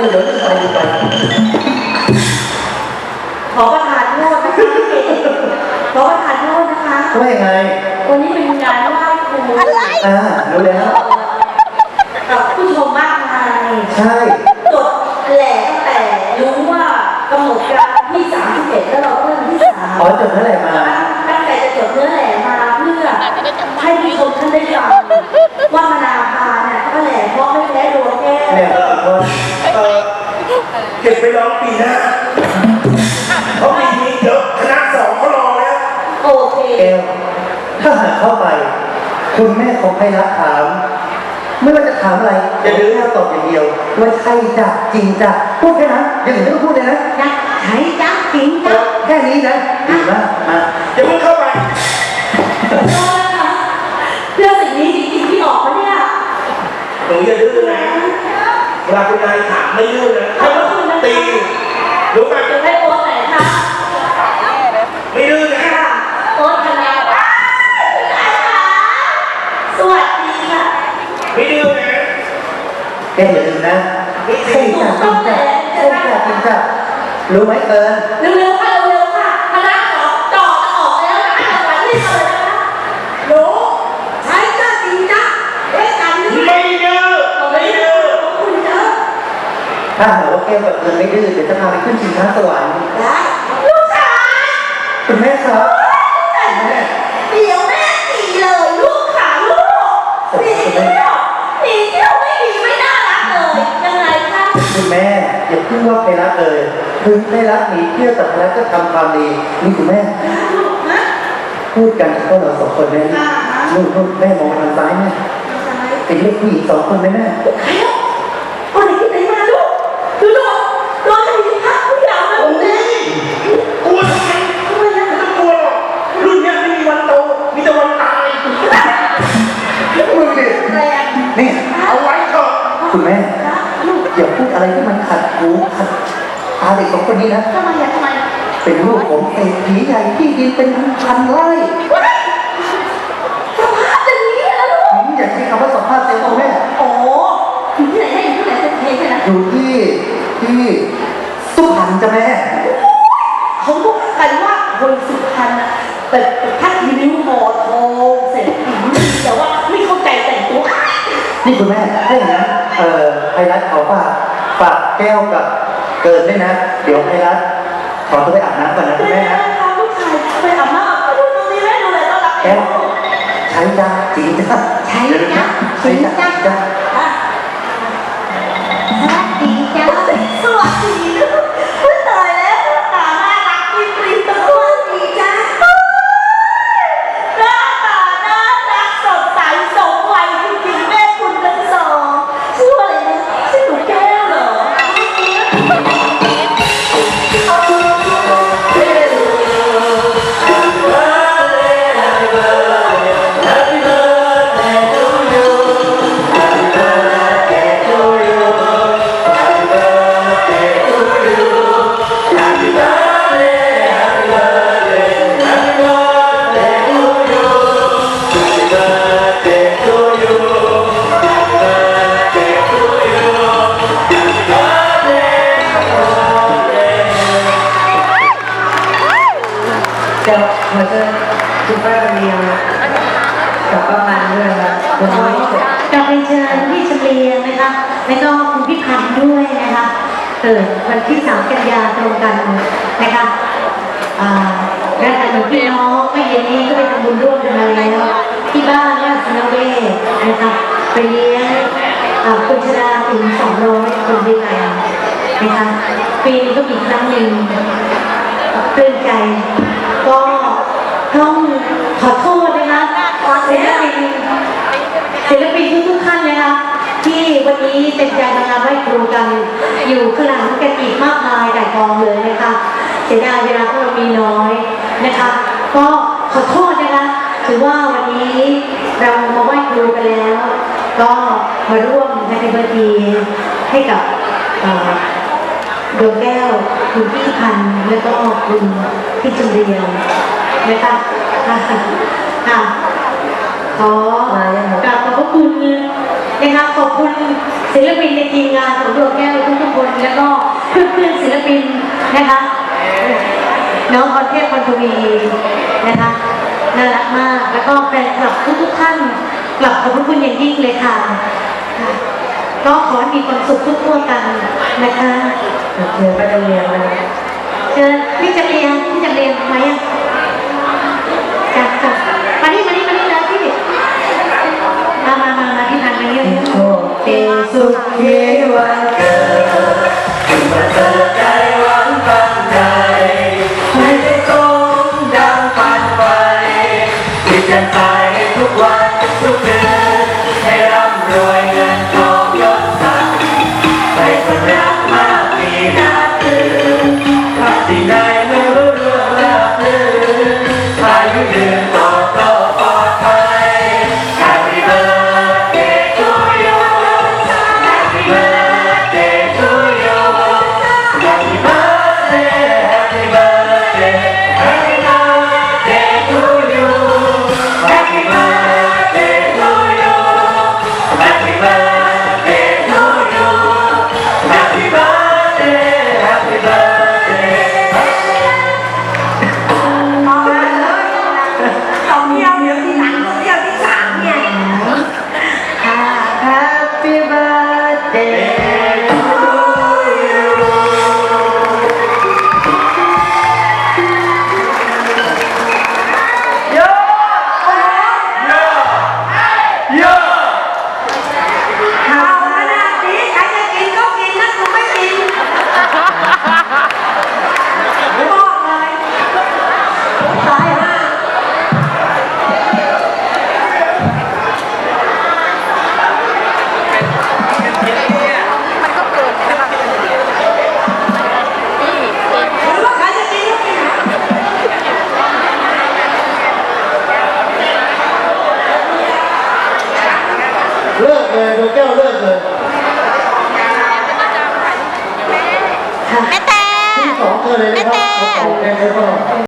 เดี๋ยวเดี๋ยวไปไปขอประทานโทษนะคะพี่เก๋ขอประทานโทษนะคะ ว่ายังไง วันนี้เป็นงานไหว้ครูอ่ารู้แล้ว กับผู้ชมมากมายใช่จดแหล่ตั้งแต่รู้ว่ากำหนดการที่31แล้วเราก็เริ่มที่สามอ๋อจดเมื่อไหร่มา ตั้งแต่จะจดเนื้อแหล่มาเพื่อให้ผู้ชมท่านได้ เก็บไปร้องปีหน้าเพราะปีนี้เดี๋ยวคณะสองเขารอแล้ว โอเคเอลถ้าหากเข้าไป คุณแม่ของไพรัตถาม ไม่ว่าจะถามอะไรอย่าลืมแค่ตอบอย่างเดียวว่าใช่จ้ะจริงจ้ะพูดแค่นั้นอย่างอื่นไม่ต้องพูดเลยนะนะใช้จักจริงเอจัอกแค่นี้นะดีมากมาอย่าเพิ่งเข้าไปเพื่อสิ่งนี้จริงๆที่ออกมาเนี่ยหนูอย่าดื้อนะเวลาคุณนายถามไม่ดื้อนะถ้าว่า ตีรู้ไหมจะให้โอ๊ตไหนคะไม่ดื้อนะค่ะโอ๊ตคณะสวัสดีค่ะไม่ดื้อนะแกอย่าลืมนะใช่จ้ะจริงจ้ะใช่จ้ะจริงจ้ะรู้ไหมเอิญเร็วๆค่ะเร็วๆค่ะคณะขอจอจะออกแล้วนะให้รางวัลรีบมาเลยนะคะหนูใช้จ้าจริงจ้าด้วยกันนี่ ไม่ดื้อไม่ดื้อ ขอบคุณเยอะ ถ้าหากว่าแกแบบเอิญไม่ดื้อเดี๋ยวจะพาไปขึ้นชิงช้าสวรรค์ได้ลูกชายคุณแม่ครับคุณแม่เดี๋ยวแม่ตีเลยลูกขาลูกหนีเที่ยวหนีเที่ยวไม่ดีไม่น่ารักเลยยังไงคะคุณแม่อย่าเพิ่งว่าไพรัตเลยถึงไพรัตหนีเที่ยวแต่ไพรัตก็ทำความดีนี่คุณแม่ฮะพูดกันเฉพาะเราสองคนแม่นี่ลูกลูกแม่มองมาทางซ้ายแม่เป็นเล็กผู้หญิงสองคนไหมแม่ คุณแม่นะลูกอย่าพูดอะไรที่มันขัดหูขัดตาเด็กสองคนนี้นะ ทำไมอะทำไมเป็นลูกผมเศรษฐีใหญ่ที่ดินเป็นพันไร่สภาพอย่างนี้แล้วลูกผมอยากใช้คำว่าสัมภาษณ์เซ็งคุณแม่ โอ้อยู่ที่ไหนให้อยู่ที่ไหนเป็นเทใช่ไหมอยู่ที่ที่สุพรรณจ้ะแม่ เขาบอกกันว่าคนสุพรรณอะแบบพักริ้วหมอทองเสร็จผิวดีแต่ว่าไม่เข้าใจแต่งตัว นี่คุณแม่ถ้าอย่างนั้น เอ่อไพรัตขอฝากฝากแก้วกับเกินด้วยนะ เดี๋ยวไพรัตขอตัวไปอาบน้ำก่อนนะคุณแม่แม่นะนะคะลูกชายไปอาบน้ำไปดูตรงนี้แม่ดูเลยต้อนรับเอแก้วงใช้จ้าจริงจ้าใช้จ้ะใช้จ้าจริงจ้า คุณป้าจะมีอะไรกับป้ามันด้วยนะคุณน้อยเร็จกลับไปเชิญพี่ชเลียงนะคะแล้วก็คุณพี่พันธ์ด้วยนะคะเกิดวันที่สามกันยาตรงกันนะคะและแต่หนูพี่น้องไม่เย็นนี้ก็ไปทำบุญร่วมกันมาแล้วที่บ้านราชนเวศนะคะไปเลี้ยงคุณชราถึงสองร้อยคนด้วยกันนะคะปีนี้ก็มีครั้งหนึ่งเตือนใจ ก็ต้องขอโทษนะคะศิลปิน ศิลปินทุกๆท่านเลยนะคะที่ วันนี้เต็มใจมางานไหว้ครูกัน อยู่ข้างหลังกันอีกมากมายหลายกองเลยนะคะเสียดายเวลาพวกเรามีน้อยนะคะ ก็ขอโทษนะคะถือว่าวันนี้เรามาไหว้ครูกันแล้ว ก็มาร่วมในเป็นวันดีให้กับเอ่อดวงแก้วคุณพี่พันธ์และก็คุณพี่จุเรียงนะคะค่ะขอกราบขอบพระคุณนะคะขอบคุณ ศิลปินในทีมงานของดวงแก้วทุกๆคนแล้วก็เพื่อนๆศิลปินนะคะน้องพรเทพพรทวีนะคะน่ารักมากแล้วก็แฟนคลับทุกๆท่านกลับขอบพระคุณอย่างยิ่งเลยค่ะค่ะก็ขอให้มีความสุขทุกทั่วๆกันนะคะเดี๋ยวไปจะเรียนเลยเชิญพี่จำเรียงพี่จำเรียงไหมอะ สุขีวันเกิดมาเจอใจหวังตั้งใจให้ได้ตรงดังปันไปที่จะใจทุกวันทุกคืน เลิกเลยดวงแก้วเลิกเลยค่ะที่สองเธอเลยนะครับเอาของแกงให้พ่อ